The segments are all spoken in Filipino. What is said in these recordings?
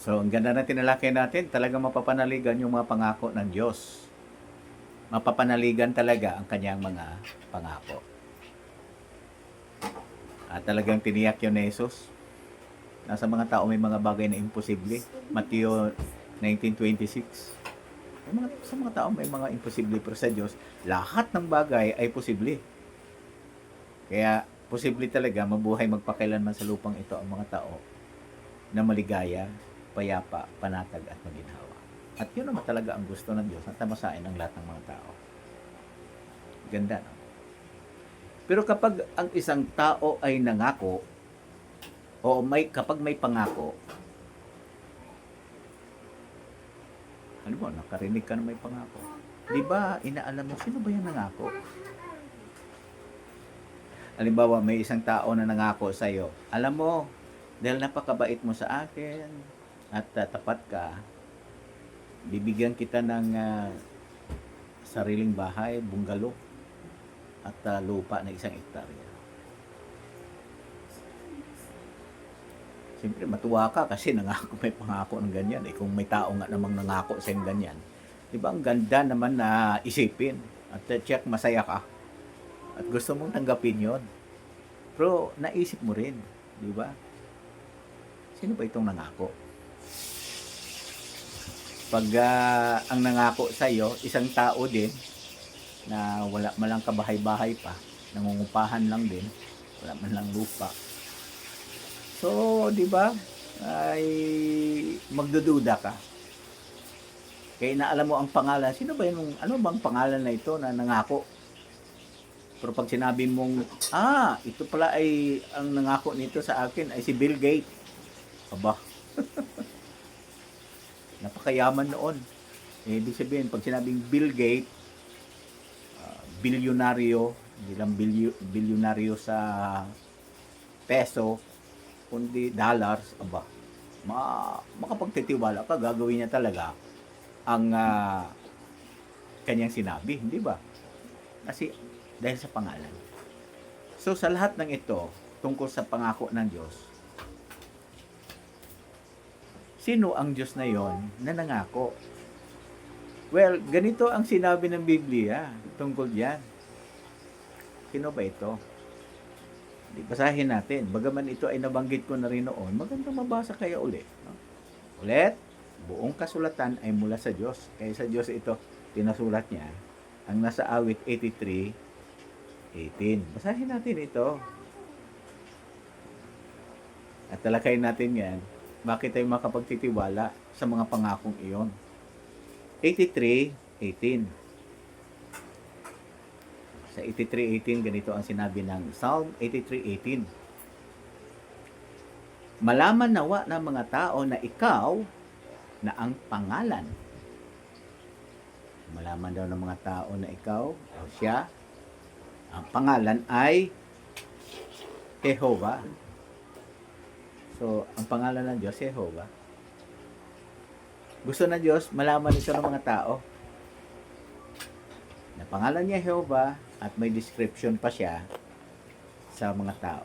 So, ang ganda na tinalakay natin, talagang mapapanaligan yung mga pangako ng Diyos. Mapapanaligan talaga ang kanyang mga pangako. At talagang tiniyak yun ni Jesus. Nasa mga tao may mga bagay na imposible. Mateo 19.26 May mga, Sa mga tao may mga imposible pero sa Diyos, lahat ng bagay ay posible. Kaya posible talaga mabuhay magpakailanman sa lupang ito ang mga tao na maligaya, payapa, panatag at maginhawa. At yun naman talaga ang gusto ng Diyos na tamasain ang lahat ng mga tao. Ganda, no? Pero kapag ang isang tao ay nangako, o may, kapag may pangako, ano mo, nakarinig ka na may pangako. Di ba, inaalam mo, sino ba yung nangako? Halimbawa, may isang tao na nangako sa iyo. Alam mo, dahil napakabait mo sa akin at uh, tapat ka, bibigyan kita ng uh, sariling bahay, bungalow, at uh, lupa na isang ektarya. Siyempre, matuwa ka kasi nangako may pangako ng ganyan. Eh, kung may tao nga namang nangako sa yung ganyan. Di ba, ang ganda naman na isipin. At uh, check, masaya ka. At gusto mong tanggapin yon Pero naisip mo rin. Di ba? Sino ba itong nangako? Pag ah, ang nangako sa iyo, isang tao din na wala man lang kabahay-bahay pa, nangungupahan lang din, wala man lang lupa. So, di ba? Ay magdududa ka. Kaya inaalam mo ang pangalan. Sino ba yung, ano bang pangalan na ito na nangako? Pero pag sinabi mong, ah, ito pala ay, ang nangako nito sa akin ay si Bill Gates. Aba. Napakayaman noon. Eh, ibig sabihin, pag sinabing Bill Gates, ah, bilyonaryo, hindi lang bilyo, bilyonaryo sa peso, kundi dollars, aba, ma, makapagtitiwala ka, gagawin niya talaga ang ah, kanyang sinabi, hindi ba? Kasi dahil sa pangalan. So sa lahat ng ito, tungkol sa pangako ng Diyos, sino ang Diyos na yon na nangako? Well, ganito ang sinabi ng Biblia tungkol diyan. Sino ba ito? Di basahin natin. Bagaman ito ay nabanggit ko na rin noon, magandang mabasa kaya ulit. No? Ulit, buong kasulatan ay mula sa Diyos. Kaya sa Diyos ito, pinasulat niya. Ang nasa awit 83, 18. Basahin natin ito. At talakayin natin yan. Bakit tayo makapagtitiwala sa mga pangakong iyon? 83, 18. Sa 83.18, ganito ang sinabi ng Psalm 83.18. Malaman nawa ng mga tao na ikaw na ang pangalan. Malaman daw ng mga tao na ikaw o siya, ang pangalan ay Jehovah. So, ang pangalan ng Diyos, Jehovah. Gusto ng Diyos, malaman ito ng mga tao na pangalan niya Jehovah at may description pa siya sa mga tao.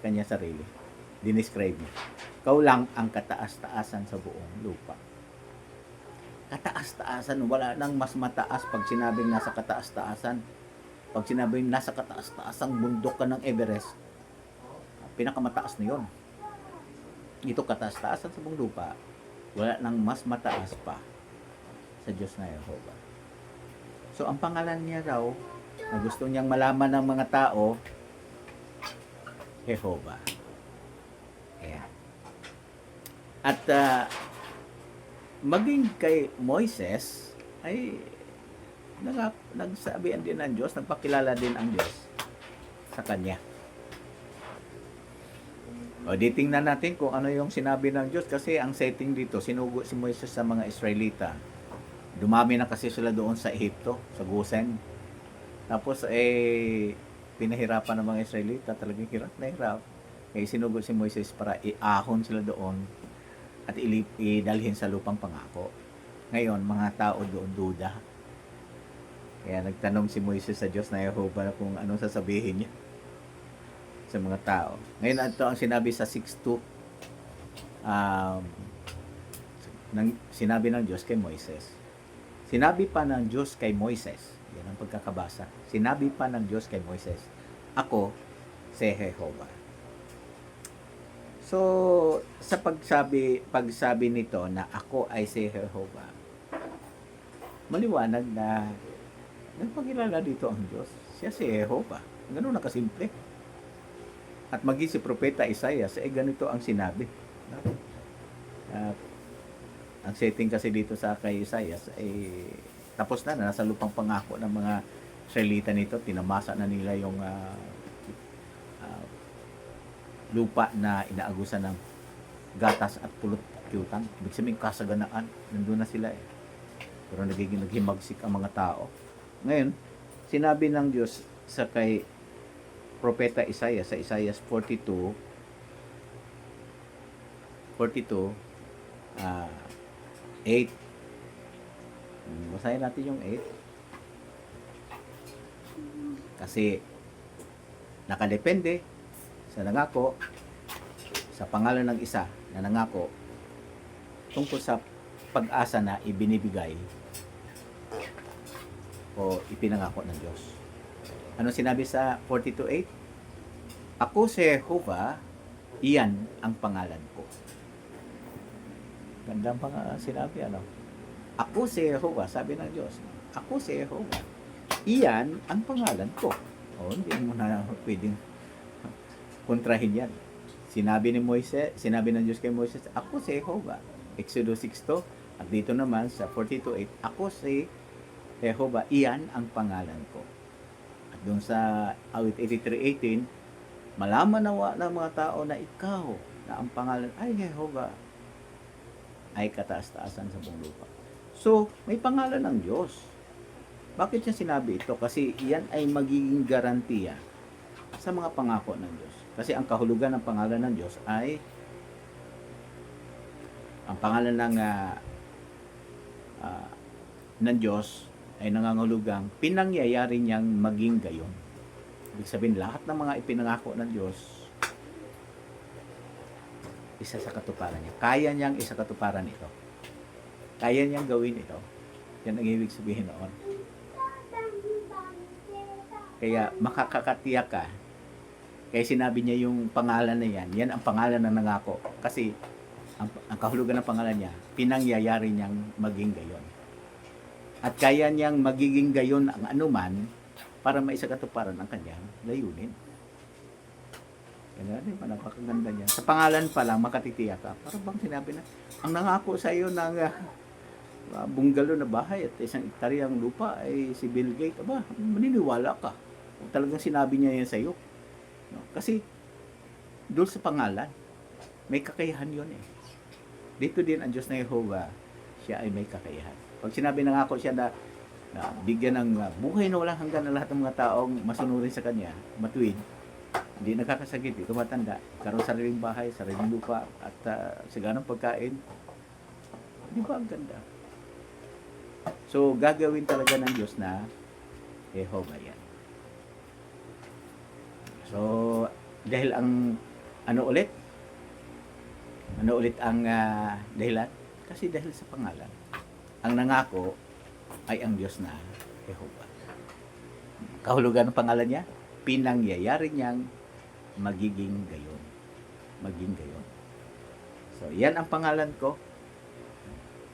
Kanya sarili. Dinescribe niya. Ikaw lang ang kataas-taasan sa buong lupa. Kataas-taasan, wala nang mas mataas pag sinabing nasa kataas-taasan. Pag sinabing nasa kataas-taasang bundok ka ng Everest, pinakamataas na yon. Ito kataas-taasan sa buong lupa, wala nang mas mataas pa sa Diyos na Jehovah. So, ang pangalan niya raw, na gusto niyang malaman ng mga tao, Jehovah. Ayan. At ah, maging kay Moises, ay nag nagsabihan din ng Diyos, nagpakilala din ang Diyos sa kanya. O, di tingnan natin kung ano yung sinabi ng Diyos kasi ang setting dito, sinugo si Moises sa mga Israelita. Dumami na kasi sila doon sa Ehipto, sa Gosen. Tapos eh pinahirapan ng mga Israelita, talagang hirap na hirap. Kaya sinugo si Moises para iahon sila doon at ilip, idalhin sa lupang pangako. Ngayon, mga tao doon duda. Kaya nagtanong si Moises sa Diyos na Jehovah kung anong sasabihin niya sa mga tao. Ngayon, ito ang sinabi sa 6.2. um, nang, sinabi ng Diyos kay Moises. Sinabi pa ng Diyos kay Moises, yan ang pagkakabasa. Sinabi pa ng Diyos kay Moises, Ako, si Jehovah. So, sa pagsabi, pagsabi nito na ako ay si Jehovah, maliwanag na nagpakilala dito ang Diyos. Siya si Jehovah. Ganun na kasimple. At maging si Propeta Isaiah, eh ganito ang sinabi. At ang setting kasi dito sa kay Isaiah, eh, tapos na, nasa lupang pangako ng mga Israelita nito, tinamasa na nila yung ah, ah, lupa na inaagusan ng gatas at pulot kyutan. Ibig sabihin, kasaganaan, nandun na sila eh. Pero nagiging naghimagsik ang mga tao. Ngayon, sinabi ng Diyos sa kay Propeta Isaiah sa Isaiah 42 42 ah 8 Hmm, Basahin natin yung 8 kasi nakadepende sa nangako sa pangalan ng isa na nangako tungkol sa pag-asa na ibinibigay o ipinangako ng Diyos. Ano sinabi sa 42.8? Ako si Jehovah, iyan ang pangalan ko. Gandang pang sinabi, ano? Ako si Jehovah, sabi ng Diyos. Ako si Jehovah. Iyan ang pangalan ko. O, hindi mo na pwedeng kontrahin yan. Sinabi ni Moises, sinabi ng Diyos kay Moises, ako si Jehovah. Exodus 6 At dito naman sa 42.8, ako si Jehovah, iyan ang pangalan ko. Doon sa awit 83.18, malaman nawa ng mga tao na ikaw, na ang pangalan ay Jehovah, ay kataas-taasan sa buong lupa. So, may pangalan ng Diyos. Bakit niya sinabi ito? Kasi iyan ay magiging garantiya sa mga pangako ng Diyos. Kasi ang kahulugan ng pangalan ng Diyos ay ang pangalan ng ah, ah, ng Diyos ay nangangahulugang pinangyayari niyang maging gayon. Ibig sabihin, lahat ng mga ipinangako ng Diyos, isa sa katuparan niya. Kaya niyang isa katuparan ito. Kaya niyang gawin ito. Yan ang ibig sabihin noon. Kaya makakakatiyak ka. Kaya sinabi niya yung pangalan na yan, yan ang pangalan ng nangako. Kasi ang, ang kahulugan ng pangalan niya, pinangyayari niyang maging gayon. At kaya niyang magiging gayon ang anuman para maisakatuparan ang kanyang layunin. Kaya di ba, napakaganda niya. Sa pangalan pa lang, makatitiyak ka. Para bang sinabi na, ang nangako sa iyo ng uh, uh, bungalow na bahay at isang ektaryang lupa ay si Bill Gates. Aba, maniniwala ka. Kung talagang sinabi niya yan sa iyo. No? Kasi, doon sa pangalan, may kakayahan yun eh. Dito din ang Diyos na Jehovah, siya ay may kakayahan. Pag sinabi na ako siya na, na bigyan ng uh, buhay na walang hanggan na lahat ng mga taong masunurin sa Kanya, matuwid, hindi nakakasakit, hindi tumatanda, karoon sariling bahay, sariling lupa, at uh, siganang pagkain. Di ba ang ganda? So, gagawin talaga ng Diyos na Jehovah yan. So, dahil ang ano ulit? Ano ulit ang ah, dahilan? Kasi dahil sa pangalan. Ang nangako ay ang Diyos na Jehovah. Kahulugan ng pangalan niya, pinangyayari niyang magiging gayon. Maging gayon. So, yan ang pangalan ko.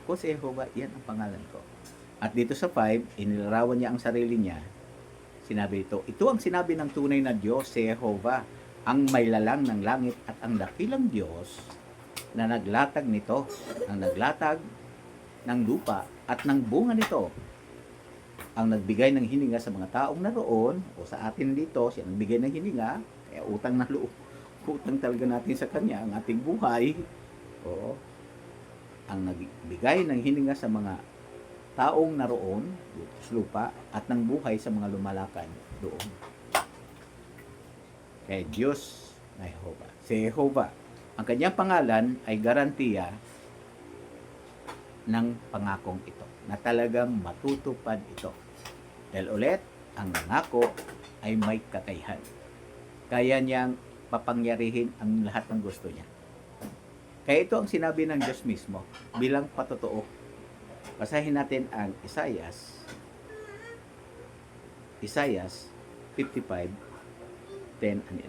Ako si Jehovah, yan ang pangalan ko. At dito sa 5, inilarawan niya ang sarili niya. Sinabi ito, ito ang sinabi ng tunay na Diyos, si Jehovah, ang may lalang ng langit at ang dakilang Diyos na naglatag nito, ang naglatag ng lupa at ng bunga nito, ang nagbigay ng hininga sa mga taong naroon o sa atin dito, siya nagbigay ng hininga, kaya utang na loob, utang talaga natin sa Kanya, ang ating buhay, o ang nagbigay ng hininga sa mga taong naroon lupa at ng buhay sa mga lumalakad doon. Kay Diyos na Jehovah. Si Jehovah, ang kanyang pangalan ay garantiya ng pangakong ito na talagang matutupad ito. Dahil ulit, ang nangako ay may kakayahan. Kaya niyang papangyarihin ang lahat ng gusto niya. Kaya ito ang sinabi ng Diyos mismo bilang patotoo. Basahin natin ang Isaias. Isaias 55, 10 and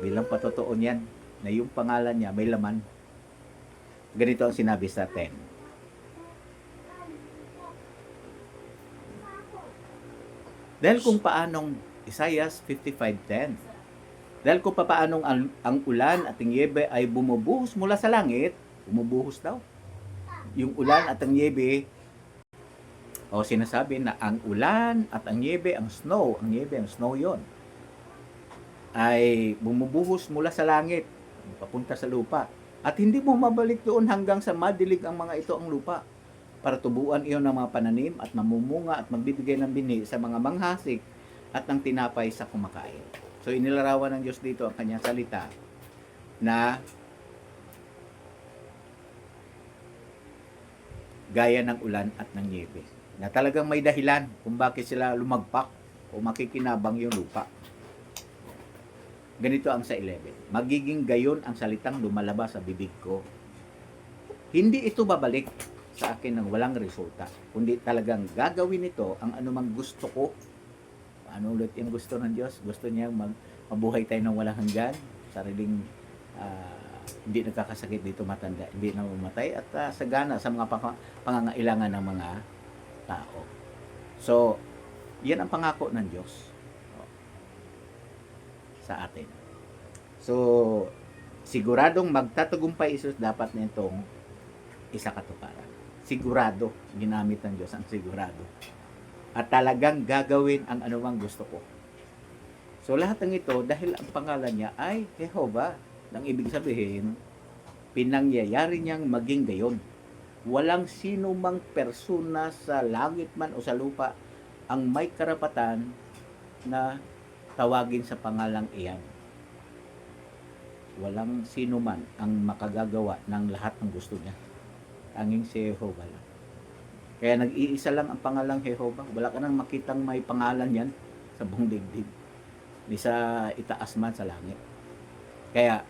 11. Bilang patotoo niyan na yung pangalan niya may laman. Ganito ang sinabi sa 10. Dahil kung paanong Isaias 55.10 Dahil kung paanong ang, ang ulan at ang yebe ay bumubuhos mula sa langit, bumubuhos daw. Yung ulan at ang yebe, o sinasabi na ang ulan at ang yebe, ang snow, ang yebe, ang snow yon ay bumubuhos mula sa langit, papunta sa lupa. At hindi mo mabalik doon hanggang sa madilig ang mga ito ang lupa para tubuan iyon ng mga pananim at mamumunga at magbibigay ng bini sa mga manghasik at ng tinapay sa kumakain. So inilarawan ng Diyos dito ang kanyang salita na gaya ng ulan at ng niebe. Na talagang may dahilan kung bakit sila lumagpak o makikinabang yung lupa. Ganito ang sa 11. Magiging gayon ang salitang lumalabas sa bibig ko. Hindi ito babalik sa akin ng walang resulta, kundi talagang gagawin ito ang anumang gusto ko ano ulit yung gusto ng Diyos? Gusto niya mag, mabuhay tayo ng walang hanggan, sariling ah, hindi nagkakasakit dito matanda, hindi na mamatay at ah, sagana sa mga pang- pangangailangan ng mga tao. So, yan ang pangako ng Diyos sa atin. So, siguradong magtatagumpay Isus dapat na itong isa katuparan. Sigurado, ginamit ng Diyos ang sigurado at talagang gagawin ang anumang gusto ko. So lahat ng ito dahil ang pangalan niya ay Jehovah. Nang ibig sabihin, pinangyayari niyang maging gayon. Walang sino mang persona sa langit man o sa lupa ang may karapatan na tawagin sa pangalang iyan. Walang sino man ang makagagawa ng lahat ng gusto niya. Tanging si Jehovah lang. Kaya nag-iisa lang ang pangalang Jehovah. Wala ka nang makitang may pangalan yan sa buong digdig. Ni sa itaas man sa langit. Kaya,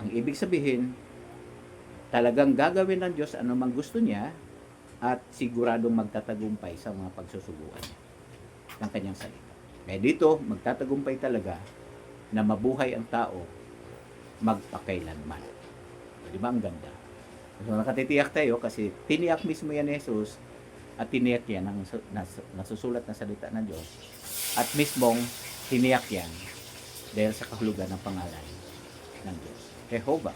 ang ibig sabihin, talagang gagawin ng Diyos ano mang gusto niya at siguradong magtatagumpay sa mga pagsusubuan niya ng kanyang salita. Kaya dito, magtatagumpay talaga na mabuhay ang tao magpakailanman. Di ba ang ganda? So nakatitiyak tayo kasi tiniyak mismo yan ni Jesus at tiniyak yan ang su- nas- nasusulat na salita ng Diyos at mismong tiniyak yan dahil sa kahulugan ng pangalan ng Diyos. Jehovah